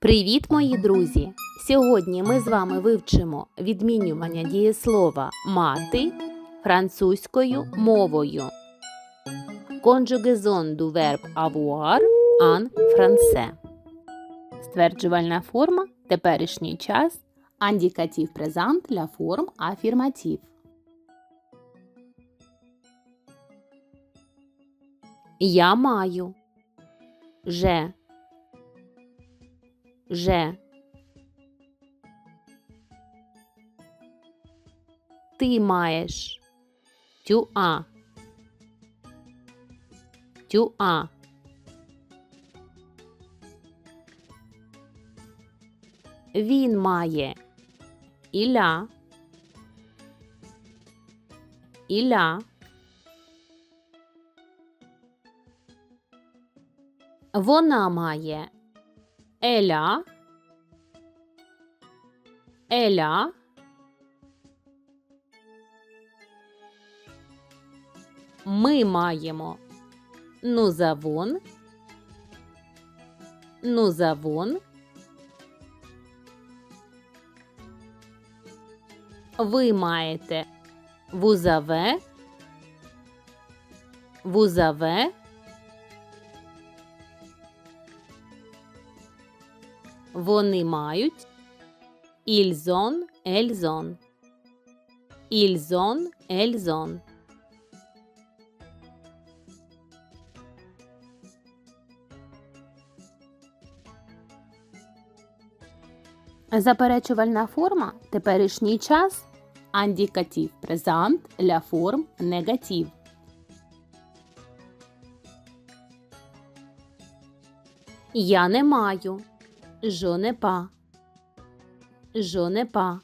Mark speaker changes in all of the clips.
Speaker 1: Привіт, мої друзі! Сьогодні ми з вами вивчимо відмінювання дієслова мати французькою мовою. Conjugaison du verbe avoir en français. Стверджувальна форма теперішній час. Індикатив презент для форм афірматив. Я маю. Же. Же. Ти маєш. Тюа. Тюа. Він має. Іля. Іля. Вона має. Еля. Еля. Ми маємо нузавон. Нузавон. Ви маєте вузаве. Вузаве. Вони мають ільзон, ельзон. Ільзон, ельзон. Заперечувальна форма теперішній час індикатив презент для форм негатив. Я не маю. Je n'ai pas. Je n'ai pas.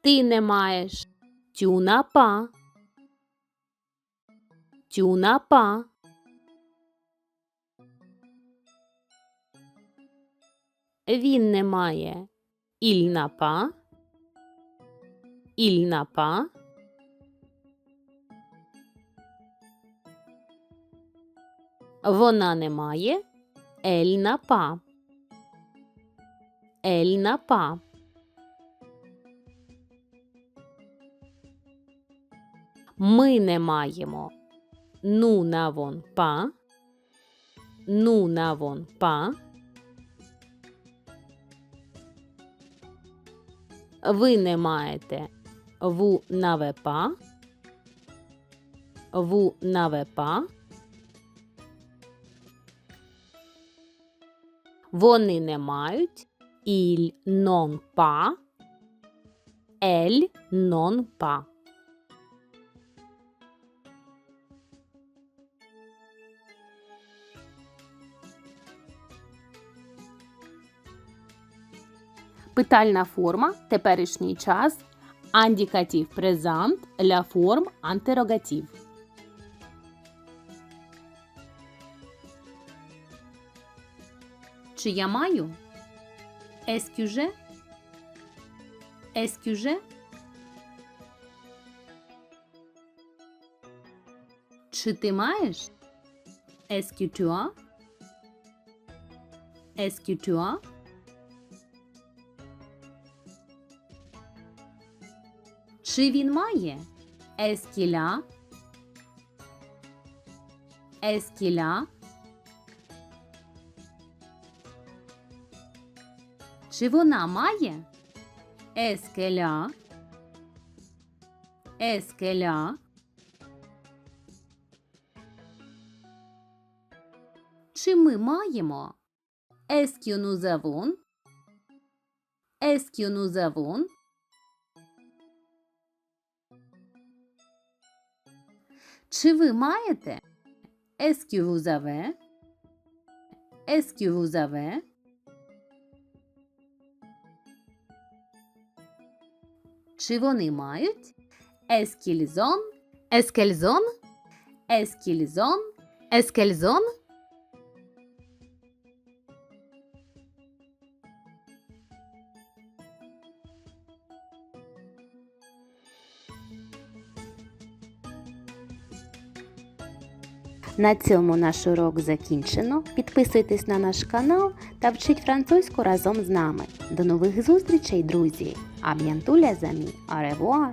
Speaker 1: Ти не маєш. Tu n'as pas. Tu n'as pas. Він не має. Il n'a pas. Il n'a pas. Вона не має. Elle n'a pas. Ми не маємо. Nous n'avons pas. Nous n'avons pas. Ви не маєте. Vous n'avez pas. Vous n'avez pas. Вони не мають. Ils n'ont pas. Elles n'ont pas. Питальна форма теперішній час. Індикатив презент для форм антерогатив. Чи я маю? Que j'ai? Чи ти маєш? Tu as? Чи він має? Est-ce qu'il Чи вона має? Ескеля. Ескеля. Чи ми маємо? Ескю нузавун. Ескю нузавун. Чи ви маєте? Ескю вузаве. Чи вони мають? Ескільзон, ескельзон, ескільзон, ескельзон. На цьому наш урок закінчено. Підписуйтесь на наш канал та вчіть французьку разом з нами. До нових зустрічей, друзі! A bientulezămii! A!